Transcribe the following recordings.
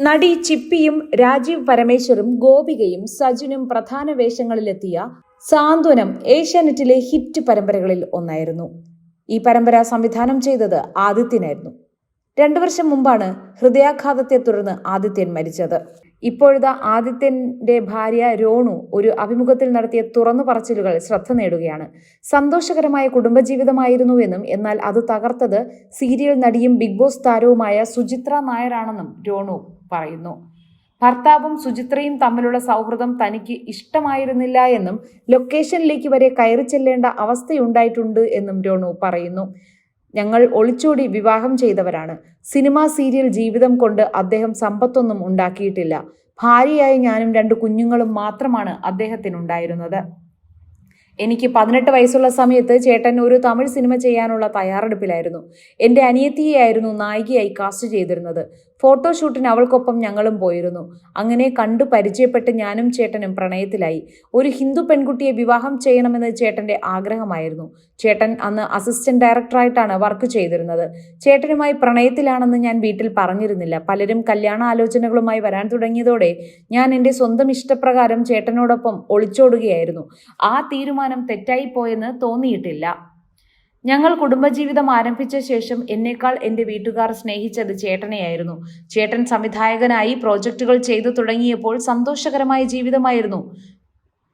നടി ചിപ്പിയും രാജീവ് പരമേശ്വറും ഗോപികയും സജിനും പ്രധാന വേഷങ്ങളിലെത്തിയ സാന്ത്വനം ഏഷ്യാനെറ്റിലെ ഹിറ്റ് പരമ്പരകളിൽ ഒന്നായിരുന്നു. ഈ പരമ്പര സംവിധാനം ചെയ്തത് ആദിത്യനായിരുന്നു. രണ്ടു വർഷം മുമ്പാണ് ഹൃദയാഘാതത്തെ തുടർന്ന് ആദിത്യൻ മരിച്ചത്. ഇപ്പോഴത്തെ ആദിത്യന്റെ ഭാര്യ രോണു ഒരു അഭിമുഖത്തിൽ നടത്തിയ തുറന്നു പറച്ചിലുകൾ ശ്രദ്ധ നേടുകയാണ്. സന്തോഷകരമായ കുടുംബജീവിതമായിരുന്നുവെന്നും എന്നാൽ അത് തകർത്തത് സീരിയൽ നടിയും ബിഗ് ബോസ് താരവുമായ സുചിത്ര നായരാണെന്നും രോണു പറയുന്നു. ഭർത്താവും സുചിത്രയും തമ്മിലുള്ള സൗഹൃദം തനിക്ക് ഇഷ്ടമായിരുന്നില്ല എന്നും ലൊക്കേഷനിലേക്ക് വരെ കയറി ചെല്ലേണ്ട അവസ്ഥയുണ്ടായിട്ടുണ്ട് എന്നും രോണു പറയുന്നു. ഞങ്ങൾ ഒളിച്ചോടി വിവാഹം ചെയ്തവരാണ്. സിനിമാ സീരിയൽ ജീവിതം കൊണ്ട് അദ്ദേഹം സമ്പത്തൊന്നും ഉണ്ടാക്കിയിട്ടില്ല. ഭാര്യയായി ഞാനും രണ്ട് കുഞ്ഞുങ്ങളും മാത്രമാണ് അദ്ദേഹത്തിനുണ്ടായിരുന്നത്. എനിക്ക് പതിനെട്ട് വയസ്സുള്ള സമയത്ത് ചേട്ടൻ ഒരു തമിഴ് സിനിമ ചെയ്യാനുള്ള തയ്യാറെടുപ്പിലായിരുന്നു. എന്റെ അനിയത്തിയെയായിരുന്നു നായികയായി കാസ്റ്റ് ചെയ്തിരുന്നത്. ഫോട്ടോഷൂട്ടിന് അവൾക്കൊപ്പം ഞങ്ങളും പോയിരുന്നു. അങ്ങനെ കണ്ടു പരിചയപ്പെട്ട് ഞാനും ചേട്ടനും പ്രണയത്തിലായി. ഒരു ഹിന്ദു പെൺകുട്ടിയെ വിവാഹം ചെയ്യണമെന്ന് ചേട്ടന്റെ ആഗ്രഹമായിരുന്നു. ചേട്ടൻ അന്ന് അസിസ്റ്റന്റ് ഡയറക്ടറായിട്ടാണ് വർക്ക് ചെയ്തിരുന്നത്. ചേട്ടനുമായി പ്രണയത്തിലാണെന്ന് ഞാൻ വീട്ടിൽ പറഞ്ഞിരുന്നില്ല. പലരും കല്യാണ ആലോചനകളുമായി വരാൻ തുടങ്ങിയതോടെ ഞാൻ എന്റെ സ്വന്തം ഇഷ്ടപ്രകാരം ചേട്ടനോടൊപ്പം ഒളിച്ചോടുകയായിരുന്നു. ആ തീരുമാനം തെറ്റായി പോയെന്ന് തോന്നിയിട്ടില്ല. ഞങ്ങൾ കുടുംബജീവിതം ആരംഭിച്ച ശേഷം എന്നേക്കാൾ എന്റെ വീട്ടുകാർ സ്നേഹിച്ചത് ചേട്ടനെയായിരുന്നു. ചേട്ടൻ സംവിധായകനായി പ്രോജക്റ്റുകൾ ചെയ്തു തുടങ്ങിയപ്പോൾ സന്തോഷകരമായ ജീവിതമായിരുന്നു.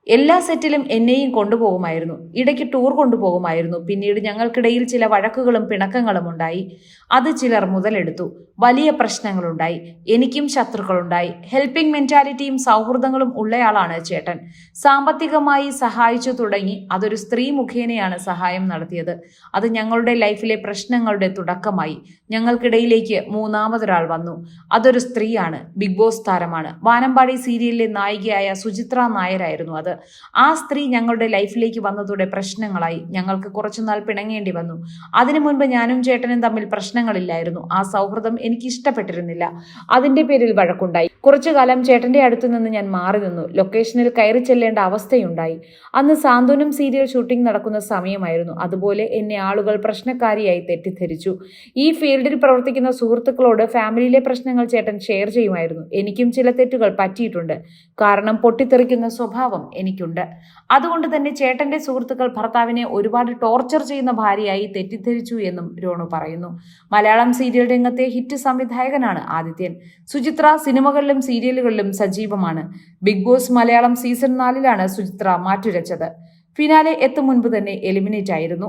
എല്ലാ സെറ്റിലും എന്നെയും കൊണ്ടുപോകുമായിരുന്നു. ഇടയ്ക്ക് ടൂർ കൊണ്ടുപോകുമായിരുന്നു. പിന്നീട് ഞങ്ങൾക്കിടയിൽ ചില വഴക്കുകളും പിണക്കങ്ങളും ഉണ്ടായി. അത് ചിലർ മുതലെടുത്തു. വലിയ പ്രശ്നങ്ങളുണ്ടായി. എനിക്കും ശത്രുക്കളുണ്ടായി. ഹെൽപ്പിംഗ് മെന്റാലിറ്റിയും സൗഹൃദങ്ങളും ഉള്ളയാളാണ് ചേട്ടൻ. സാമ്പത്തികമായി സഹായിച്ചു തുടങ്ങി. അതൊരു സ്ത്രീ മുഖേനയാണ് സഹായം നടത്തിയത്. അത് ഞങ്ങളുടെ ലൈഫിലെ പ്രശ്നങ്ങളുടെ തുടക്കമായി. ഞങ്ങൾക്കിടയിലേക്ക് മൂന്നാമതൊരാൾ വന്നു. അതൊരു സ്ത്രീയാണ്. ബിഗ് ബോസ് താരമാണ്. വാനമ്പാടി സീരിയലിലെ നായികയായ സുചിത്ര നായരായിരുന്നു അത്. ആ സ്ത്രീ ഞങ്ങളുടെ ലൈഫിലേക്ക് വന്നതോടെ പ്രശ്നങ്ങളായി. ഞങ്ങൾക്ക് കുറച്ചുനാൾ പിണങ്ങേണ്ടി വന്നു. അതിനു മുൻപ് ഞാനും ചേട്ടനും തമ്മിൽ പ്രശ്നങ്ങളില്ലായിരുന്നു. ആ സൗഹൃദം എനിക്ക് ഇഷ്ടപ്പെട്ടിരുന്നില്ല. അതിന്റെ പേരിൽ വഴക്കുണ്ടായി. കുറച്ചു കാലം ചേട്ടന്റെ അടുത്തു നിന്ന് ഞാൻ മാറി നിന്നു. ലൊക്കേഷനിൽ കയറി ചെല്ലേണ്ട അവസ്ഥയുണ്ടായി. അന്ന് സാന്ത്വനം സീരിയൽ ഷൂട്ടിംഗ് നടക്കുന്ന സമയമായിരുന്നു. അതുപോലെ എന്നെ ആളുകൾ പ്രശ്നക്കാരിയായി തെറ്റിദ്ധരിച്ചു. ഈ ഫീൽഡിൽ പ്രവർത്തിക്കുന്ന സുഹൃത്തുക്കളോട് ഫാമിലിയിലെ പ്രശ്നങ്ങൾ ചേട്ടൻ ഷെയർ ചെയ്യുമായിരുന്നു. എനിക്കും ചില തെറ്റുകൾ പറ്റിയിട്ടുണ്ട്. കാരണം പൊട്ടിത്തെറിക്കുന്ന സ്വഭാവം എനിക്കുണ്ട്. അതുകൊണ്ട് തന്നെ ചേട്ടന്റെ സുഹൃത്തുക്കൾ ഭർത്താവിനെ ഒരുപാട് ടോർച്ചർ ചെയ്യുന്ന ഭാര്യയായി തെറ്റിദ്ധരിച്ചു എന്നും രോണു പറയുന്നു. മലയാളം സീരിയൽ രംഗത്തെ ഹിറ്റ് സംവിധായകനാണ് ആദിത്യൻ. സുചിത്ര സിനിമകളിലും സീരിയലുകളിലും സജീവമാണ്. ബിഗ് ബോസ് മലയാളം സീസൺ നാലിലാണ് സുചിത്ര മാറ്റുരച്ചത്. ഫിനാലെ എത്തും മുൻപ് തന്നെ എലിമിനേറ്റ് ആയിരുന്നു.